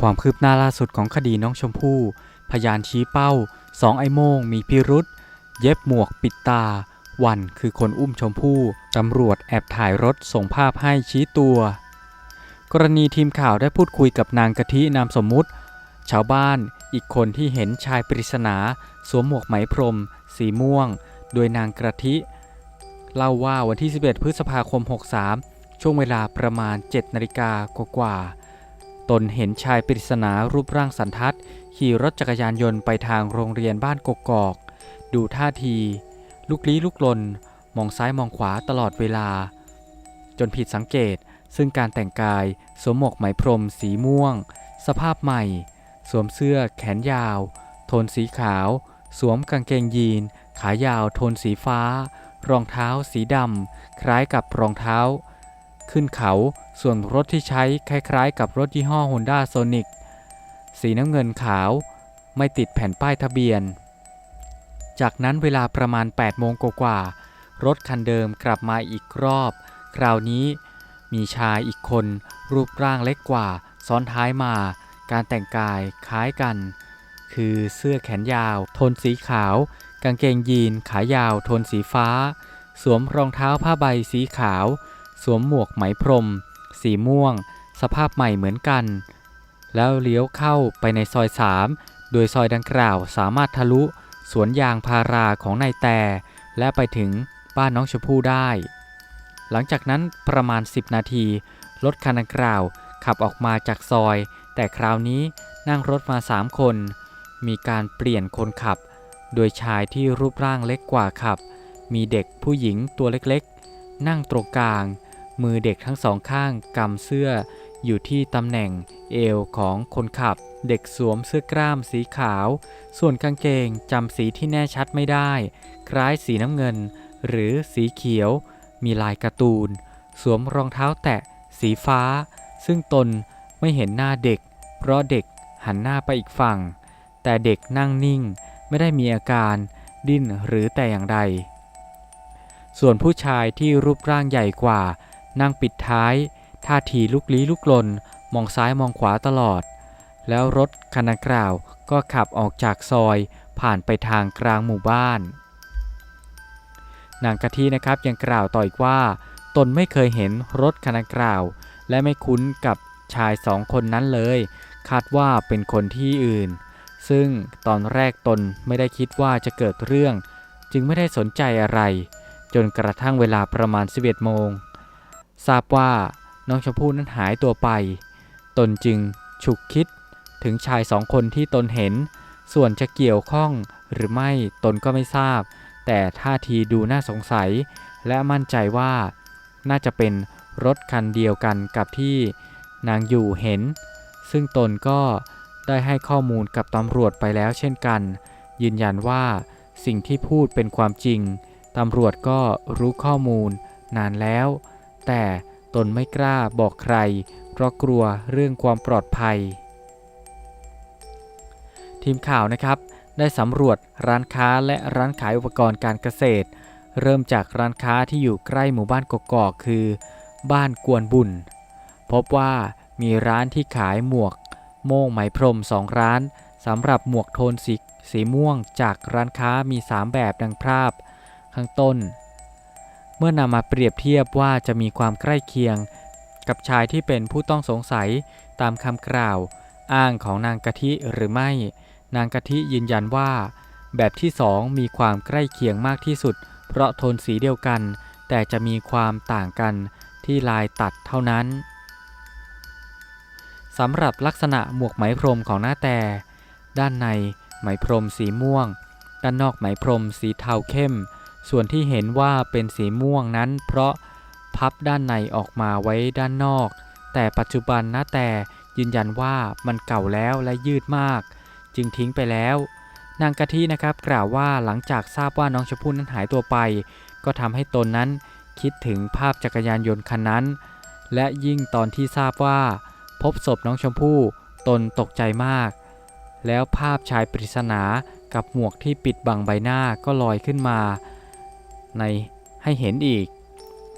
ความคืบหน้าล่าสุดของคดีน้องชมพู่ พยานชี้เป้าสองไอ้โมงมีพิรุษเย็บหมวกปิดตา วันคือคนอุ้มชมพู่ตำรวจแอบถ่ายรถส่งภาพให้ชี้ตัว กรณีทีมข่าวได้พูดคุยกับนางกะทินามสมมุติ ชาวบ้านอีกคนที่เห็นชายปริศนา สวมหมวกไหมพรม สีม่วง โดยนางกระทิ เล่าว่าวันที่ 11 พฤษภาคม 63 ช่วงเวลาประมาณ 7 นาฬิกากว่าๆ ตนเห็นชายปริศนารูปร่างสันทัดขี่รถจักรยานยนต์ไปทางโรงเรียนบ้านกกอก ดูท่าที ลุกลี้ลุกลน มองซ้ายมองขวาตลอดเวลา จนผิดสังเกตซึ่งการแต่งกายสวมหมวกไหมพรมสีม่วง สภาพใหม่ สวมเสื้อแขนยาว โทนสีขาว สวมกางเกงยีน ขายาวโทนสีฟ้า รองเท้าสีดำคล้ายกับรองเท้า ขึ้นเขา ส่วนรถที่ใช้คล้ายๆ กับรถยี่ห้อ Honda Sonic สีน้ำเงินขาว ไม่ติดแผ่นป้ายทะเบียน จากนั้นเวลาประมาณ 8 โมงกว่า รถคันเดิมกลับมาอีกรอบ คราวนี้มีชายอีกคน รูปร่างเล็กกว่า ซ้อนท้ายมา การแต่งกายคล้ายกัน คือเสื้อแขนยาว โทนสีขาว กางเกงยีน ขายาว โทนสีฟ้า สวมรองเท้าผ้าใบสีขาว สวมหมวกไหมพรม สีม่วง สภาพใหม่เหมือนกัน แล้วเลี้ยวเข้าไปในซอย3โดยซอยดังกล่าวสามารถทะลุ สวนยางพาราของนายแต่ และไปถึงบ้านน้องชมพู่ได้ หลังจากนั้นประมาณ 10 นาที รถคันดังกล่าวขับออกมาจากซอย แต่คราวนี้นั่งรถมา3คน มีการเปลี่ยนคนขับ โดยชายที่รูปร่างเล็กกว่าขับ มีเด็กผู้หญิงตัวเล็กๆ นั่งตรงกลาง มือเด็กทั้งสองข้างกำเสื้อ อยู่ที่ตำแหน่งเอวของคนขับ เด็กสวมเสื้อกล้ามสีขาว ส่วนกางเกงจำสีที่แน่ชัดไม่ได้ คล้ายสีน้ำเงิน หรือสีเขียว มีลายการ์ตูน สวมรองเท้าแตะ สีฟ้า ซึ่งตนไม่เห็นหน้าเด็ก เพราะเด็กหันหน้าไปอีกฝั่ง แต่เด็กนั่งนิ่ง ไม่ได้มีอาการ ดิ้นหรือแต่อย่างใด ส่วนผู้ชายที่รูปร่างใหญ่กว่า นั่งปิดท้ายท่าทีลุกลี้ลุกลน มองซ้ายมองขวาตลอด แล้วรถคันดังกล่าวก็ขับออกจากซอยผ่านไปทางกลางหมู่บ้าน นางกะทินะครับยังกล่าวต่ออีกว่า ตนไม่เคยเห็นรถคันดังกล่าว และไม่คุ้นกับชายสองคนนั้นเลย คาดว่าเป็นคนที่อื่น ซึ่งตอนแรกตนไม่ได้คิดว่าจะเกิดเรื่อง จึงไม่ได้สนใจอะไร จนกระทั่งเวลาประมาณ 11โมง ทราบว่าน้องชมพู่นั้นหายตัวไป ตนจึงฉุกคิดถึงชายสองคนที่ตนเห็น ส่วนจะเกี่ยวข้องหรือไม่ตนก็ไม่ทราบ แต่ท่าทีดูน่าสงสัย และมั่นใจว่า น่าจะเป็นรถคันเดียวกันกับที่นางอยู่เห็น ซึ่งตนก็ได้ให้ข้อมูลกับตำรวจไปแล้วเช่นกัน ยืนยันว่าสิ่งที่พูดเป็นความจริง ตำรวจก็รู้ข้อมูลนานแล้ว แต่ตนไม่กล้าบอกใคร เพราะกลัวเรื่องความปลอดภัย ทีมข่าวนะครับได้สำรวจร้านค้าและร้านขายอุปกรณ์การเกษตร เริ่มจากร้านค้าที่อยู่ใกล้หมู่บ้านกกอกคือ บ้านกวนบุญ พบว่ามีร้านที่ขายหมวก โม่งไหมพรมสองร้านสำหรับหมวกโทนสีสีม่วงจากร้านค้ามี 3 แบบดังภาพ ข้างต้น เมื่อนำมาเปรียบเทียบว่าจะมีความใกล้เคียง กับชายที่เป็นผู้ต้องสงสัยตามคำกล่าว อ้างของนางกะทิหรือไม่ นางกะทิยืนยันว่า แบบที่สองมีความใกล้เคียงมากที่สุด เพราะโทนสีเดียวกัน แต่จะมีความต่างกันที่ลายตัดเท่านั้นสำหรับลักษณะหมวกไหมพรมของหน้าแต่ ด้านในไหมพรมสีม่วง ด้านนอกไหมพรมสีเทาเข้ม ส่วนที่เห็นว่าเป็นสีม่วงนั้น เพราะพับด้านในออกมาไว้ด้านนอก แต่ปัจจุบันน้าแต่ยืนยันว่ามันเก่าแล้วและยืดมาก จึงทิ้งไปแล้ว นางกะทินะครับกล่าวว่าหลังจากทราบว่าน้องชมพู่นั้นหายตัวไป ก็ทำให้ตนนั้นคิดถึงภาพจักรยานยนต์คันนั้น และยิ่งตอนที่ทราบว่า พบศพน้องชมพู่ตนตกใจมาก แล้วภาพชายปริศนากับหมวกที่ปิดบังใบหน้าก็ลอยขึ้นมา ในให้เห็นอีก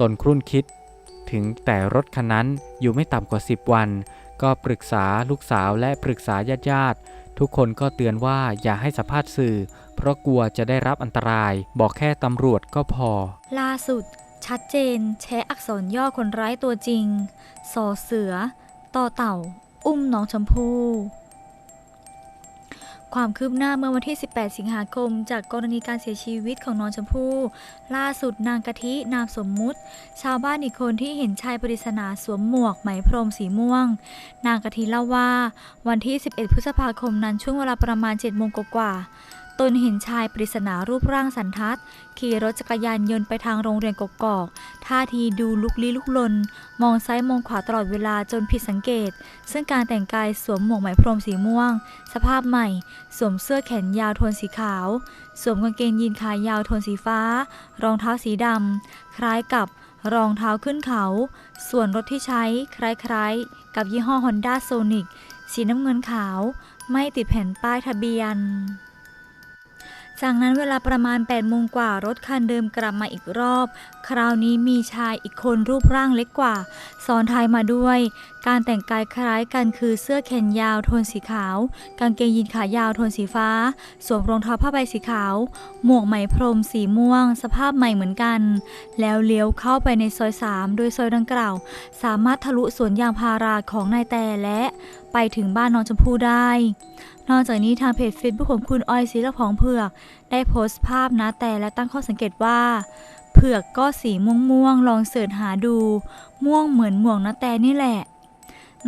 ตนครุ่นคิด ถึงแต่รถคันนั้นอยู่ไม่ต่ำกว่า 10 วัน ก็ปรึกษาลูกสาวและปรึกษาญาติญาติทุกคนก็เตือนว่าอย่าให้สัมภาษณ์สื่อ เพราะกลัวจะได้รับอันตราย บอกแค่ตำรวจก็พอ ล่าสุด ชัดเจน แชร์อักษรย่อคนร้ายตัวจริงสอเสือ ต่อเต่า อุ้มน้องชมพู่ ความคืบหน้าเมื่อวันที่ 18 สิงหาคม จากกรณีการเสียชีวิตของน้องชมพู่ ล่าสุดนางกะทินามสมมุติ ชาวบ้านอีกคนที่เห็นชายปริศนาสวมหมวกไหมพรมสีม่วง นางกะทิเล่าว่า วันที่ 11 พฤษภาคมนั้นช่วงเวลาประมาณ 7 โมงกว่า ตนเห็นชายปริศนารูปร่างสันทัด ขี่รถจักรยานยนต์ไปทางโรงเรียนกกอก ท่าทีดูลุกลี้ลุกลน มองซ้ายมองขวาตลอดเวลาจนผิดสังเกต ซึ่งการแต่งกายสวมหมวกไหมพรมสีม่วง สภาพใหม่ สวมเสื้อแขนยาวโทนสีขาว สวมกางเกงยีนขายาวโทนสีฟ้า รองเท้าสีดำคล้ายกับรองเท้าขึ้นเขา ส่วนรถที่ใช้คล้ายๆ กับยี่ห้อ Honda Sonic สีน้ำเงินขาว ไม่ติดแผ่นป้ายทะเบียน จากนั้นเวลาประมาณ8โมงกว่ารถคันเดิมกลับมาอีกรอบ คราวนี้มีชายอีกคนรูปร่างเล็กกว่าซ้อนท้ายมาด้วย การแต่งกายคล้ายกันคือเสื้อแขนยาวโทนสีขาว กางเกงยีนขายาวโทนสีฟ้า สวมรองเท้าผ้าใบสีขาว หมวกไหมพรมสีม่วง สภาพใหม่เหมือนกัน แล้วเลี้ยวเข้าไปในซอย3โดยซอยดังกล่าว สามารถทะลุสวนยางพาราของนายแต่และไปถึงบ้านน้องชมพู่ได้ นอกจากนี้ทางเพจ Facebook ของคุณออยศิลปองเผือก ได้โพสต์ภาพนะแต่และตั้งข้อสังเกตว่า เผือกก็สีม่วงๆลองเสิร์ชหาดู ม่วงเหมือนหมวกนาแต่นี่แหละ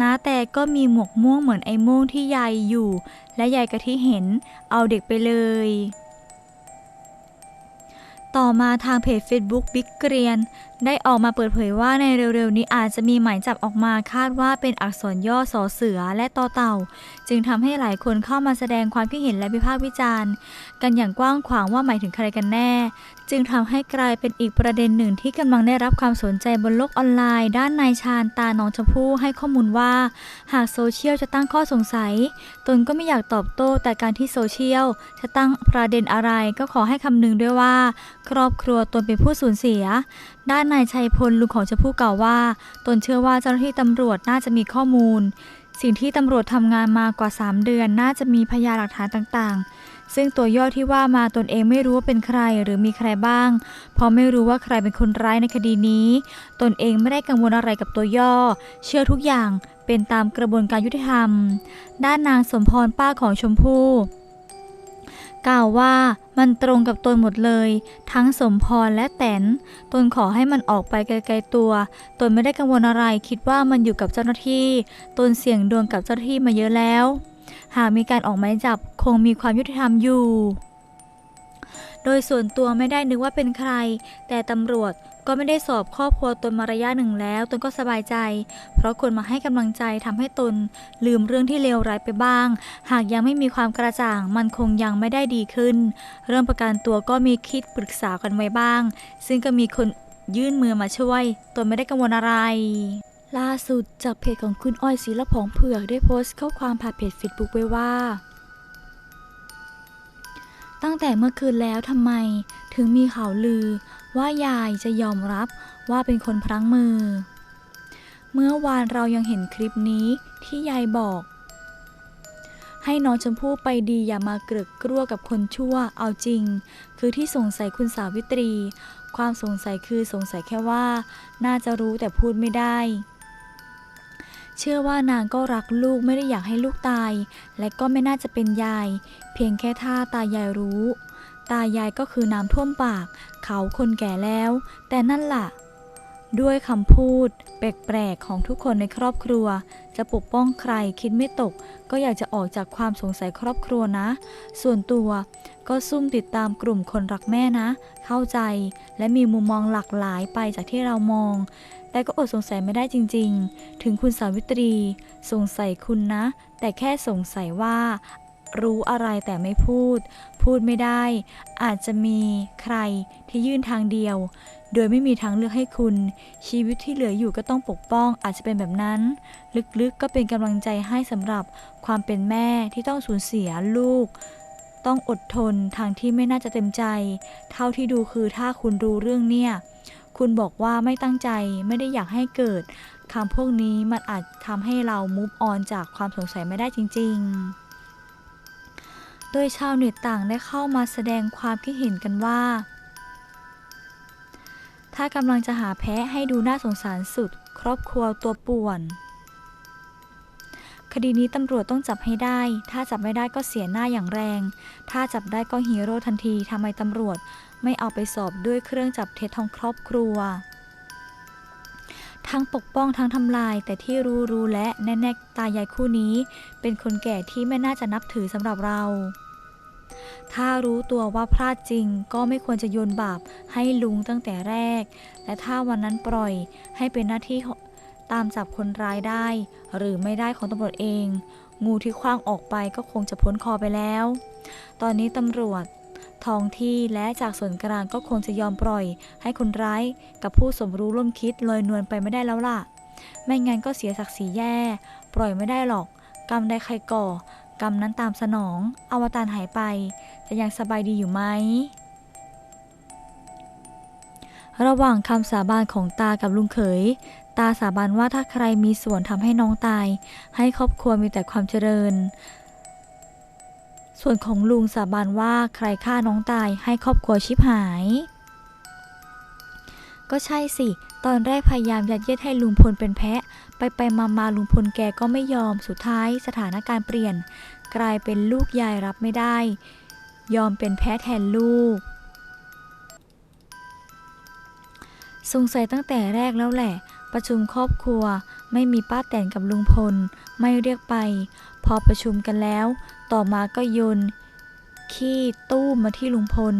นาแต่ก็มีหมวกม่วงเหมือนไอ้ม่วงที่ยายอยู่ และยายกะทิเห็นเอาเด็กไปเลย ต่อมาทางเพจ Facebook บิ๊กเกรียนได้ออกมาเปิดเผยว่าในเร็วๆนี้อาจจะมีหมายจับออกมาคาดว่าเป็นอักษรย่อสอเสือและต่อเต่า จึงทำให้หลายคนเข้ามาแสดงความคิดเห็นและวิพากษ์วิจารณ์ กันอย่างกว้างขวางว่าหมายถึงใครกันแน่ จึงทำให้กลายเป็นอีกประเด็นหนึ่งที่กำลังได้รับความสนใจบนโลกออนไลน์ ด้านนายชาญตาน้องชมพู่ให้ข้อมูลว่า หากโซเชียลจะตั้งข้อสงสัย ตนก็ไม่อยากตอบโต้แต่การที่โซเชียลจะตั้งประเด็นอะไรก็ขอให้คำนึงด้วยว่า ครอบครัวตนเป็นผู้สูญเสีย ด้านนายชัยพลลุงของชมพู่กล่าวว่า ตนเชื่อว่าเจ้าหน้าที่ตำรวจน่าจะมีข้อมูล สิ่งที่ตำรวจทำงานมากว่า 3 เดือน น่าจะมีพยานหลักฐานต่างๆ ซึ่งตัวย่อที่ว่ามาตนเองไม่รู้ว่าเป็นใครหรือมีใครบ้าง เพราะไม่รู้ว่าใครเป็นคนร้ายในคดีนี้ ตนเองไม่ได้กังวลอะไรกับตัวย่อ เชื่อทุกอย่างเป็นตามกระบวนการยุติธรรม ด้านนางสมพรป้าของชมพู่ กล่าวว่ามันตรงกับตนหมดเลย ทั้งสมพรและแตนตนขอให้มันออกไปไกลๆตัว ตนไม่ได้กังวลอะไร คิดว่ามันอยู่กับเจ้าหน้าที่ ตนเสี่ยงดวงกับเจ้าหน้าที่มาเยอะแล้ว หากมีการออกหมายจับคงมีความยุติธรรมอยู่ โดยส่วนตัวไม่ได้นึกว่าเป็นใคร แต่ตำรวจ ก็ไม่ได้สอบครอบครัวตนมาระยะหนึ่งแล้ว ตนก็สบายใจ เพราะคนมาให้กำลังใจทำให้ตน ลืมเรื่องที่เลวร้ายไปบ้าง หากยังไม่มีความกระจ่าง มันคงยังไม่ได้ดีขึ้น เรื่องประกันตัวก็มีคิดปรึกษากันไว้บ้าง ซึ่งก็มีคนยื่นมือมาช่วย ตนไม่ได้กังวลอะไรล่าสุดจากเพจของคุณอ้อยศิลปองเผือกได้โพสต์ข้อความผ่านเพจ Facebook ไว้ว่า ตั้งแต่เมื่อคืนแล้วทำไม ถึงมีข่าวลือว่ายายจะยอมรับว่าเป็นคนพลั้งมือ เมื่อวานเรายังเห็นคลิปนี้ที่ยายบอก ให้น้องชมพู่ไปดีอย่ามาเกรึกกลัวกับคนชั่วเอาจริง คือที่สงสัยคุณสาวิตรี ความสงสัยคือสงสัยแค่ว่า น่าจะรู้แต่พูดไม่ได้ เชื่อว่านางก็รักลูกไม่ได้อยากให้ลูกตาย และก็ไม่น่าจะเป็นยาย เพียงแค่ท่าตายายรู้ ตายายก็คือน้ำท่วมปาก เขาคนแก่แล้ว แต่นั่นล่ะ ด้วยคำพูด แปลกๆของทุกคนในครอบครัว จะปกป้องใครคิดไม่ตก ก็อยากจะออกจากความสงสัยครอบครัวนะ ส่วนตัวก็ซุ่มติดตามกลุ่มคนรักแม่นะ เข้าใจและมีมุมมองหลากหลายไปจากที่เรามอง แต่ก็อดสงสัยไม่ได้จริง ๆ ถึงคุณสาวิตรี สงสัยคุณนะ แต่แค่สงสัยว่า รู้อะไรแต่ไม่พูด พูดไม่ได้ อาจจะมีใครที่ยื่นทางเดียว โดยไม่มีทางเลือกให้คุณ ชีวิตที่เหลืออยู่ก็ต้องปกป้อง อาจจะเป็นแบบนั้น ลึกๆก็เป็นกำลังใจให้สำหรับความเป็นแม่ที่ต้องสูญเสียลูก ต้องอดทนทางที่ไม่น่าจะเต็มใจ เท่าที่ดูคือถ้าคุณรู้เรื่องเนี่ย คุณบอกว่าไม่ตั้งใจไม่ได้อยากให้เกิดคำพวกนี้มันอาจทำให้เรามุฟออนจากความสงสัยไม่ได้จริง ๆ โดยชาวเน็ตต่างได้เข้ามาแสดงความคิดเห็นกันว่า ถ้ากำลังจะหาแพ้ให้ดูน่าสงสารสุด ครอบครัวตัวป่วน คดีนี้ตำรวจต้องจับให้ได้ ถ้าจับไม่ได้ก็เสียหน้าอย่างแรง ถ้าจับได้ก็ฮีโร่ทันทีทำไมตำรวจไม่เอาไปสอบด้วยเครื่องจับเท็จของครอบครัว ทั้งปกป้องทั้งทำลาย แต่ที่รู้รู้และแน่ๆตายายคู่นี้ เป็นคนแก่ที่ไม่น่าจะนับถือสำหรับเรา ถ้ารู้ตัวว่าพลาดจริง ก็ไม่ควรจะโยนบาปให้ลุงตั้งแต่แรก และถ้าวันนั้นปล่อยให้เป็นหน้าที่ตามจับคนร้ายได้ หรือไม่ได้ของตำรวจเอง งูที่คว้างออกไปก็คงจะพ้นคอไปแล้ว ตอนนี้ตำรวจ ท้องที่และจากส่วนกลางก็คงจะยอมปล่อย ให้คนร้ายกับผู้สมรู้ร่วมคิดลอยนวลไปไม่ได้แล้วล่ะ ไม่งั้นก็เสียศักดิ์ศรีแย่ ปล่อยไม่ได้หรอก กรรมใดใครก่อ กรรมนั้นตามสนอง อวตารหายไป จะยังสบายดีอยู่ไหมระหว่างคำสาบานของตากับลุงเขย ตาสาบานว่าถ้าใครมีส่วนทำให้น้องตาย ให้ครอบครัวมีแต่ความเจริญ ส่วนของลุงสาบานว่าใครฆ่าน้องตายให้ครอบครัวชิบหาย ก็ใช่สิ ตอนแรกพยายามยัดเยียดให้ลุงพลเป็นแพะ ไปไปมามาลุงพลแกก็ไม่ยอม สุดท้ายสถานการณ์เปลี่ยน กลายเป็นลูกยายรับไม่ได้ ยอมเป็นแพ้แทนลูก สงสัยตั้งแต่แรกแล้วแหละ ประชุมครอบครัว ไม่มีป้าแตนกับลุงพล ไม่เรียกไป พอประชุมกันแล้ว ต่อมาก็โยนขี้ตู้มาที่ลุงพล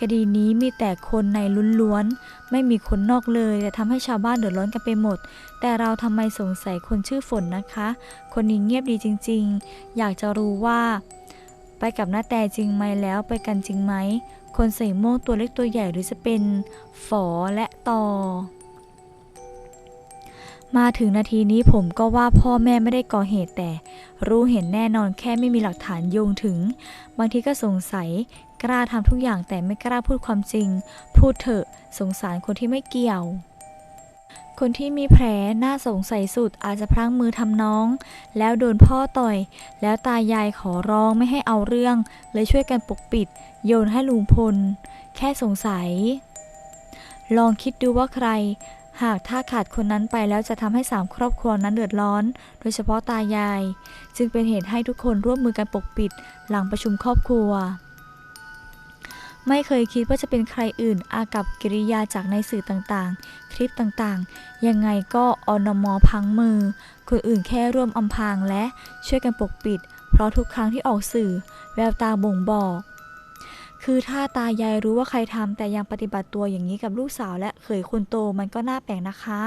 คดีนี้มีแต่คนในล้วนๆ ไม่มีคนนอกเลย แต่ทำให้ชาวบ้านเดือดร้อนกันไปหมด แต่เราทำไมสงสัยคนชื่อฝนนะคะ คนนี้เงียบดีจริงๆ อยากจะรู้ว่า ไปกับน้าแต่จริงไหมแล้วไปกันจริงไหม คนใส่โม่วงตัวเล็กตัวใหญ่หรือจะเป็นฝอและตอ มาถึงนาทีนี้ผมก็ว่าพ่อแม่ไม่ได้ก่อเหตุแต่ รู้เห็นแน่นอนแค่ไม่มีหลักฐานโยงถึง บางทีก็สงสัย กล้าทำทุกอย่างแต่ไม่กล้าพูดความจริง พูดเถอะสงสารคนที่ไม่เกี่ยว คนที่มีแผลน่าสงสัยสุดอาจจะพลั้งมือทำน้อง แล้วโดนพ่อต่อย แล้วตายายขอร้องไม่ให้เอาเรื่อง เลยช่วยกันปกปิด โยนให้ลุงพล แค่สงสัย ลองคิดดูว่าใคร หากถ้าขาดคนนั้นไปแล้วจะทำให้สามครอบครัวนั้นเดือดร้อน โดยเฉพาะตายาย จึงเป็นเหตุให้ทุกคนร่วมมือกันปกปิด หลังประชุมครอบครัว ไม่เคยคิดว่าจะเป็นใครอื่น อากับกิริยาจากในสื่อต่างๆ คลิปต่างๆ ยังไงก็อนมพังมือ คนอื่นแค่ร่วมอำพางและช่วยกันปกปิด เพราะทุกครั้งที่ออกสื่อ แววตาบ่งบอก คือถ้าตายายรู้ว่าใครทำแต่ยังปฏิบัติตัวอย่างนี้กับลูกสาวและเขยคนโตมันก็น่าแปลกนะคะ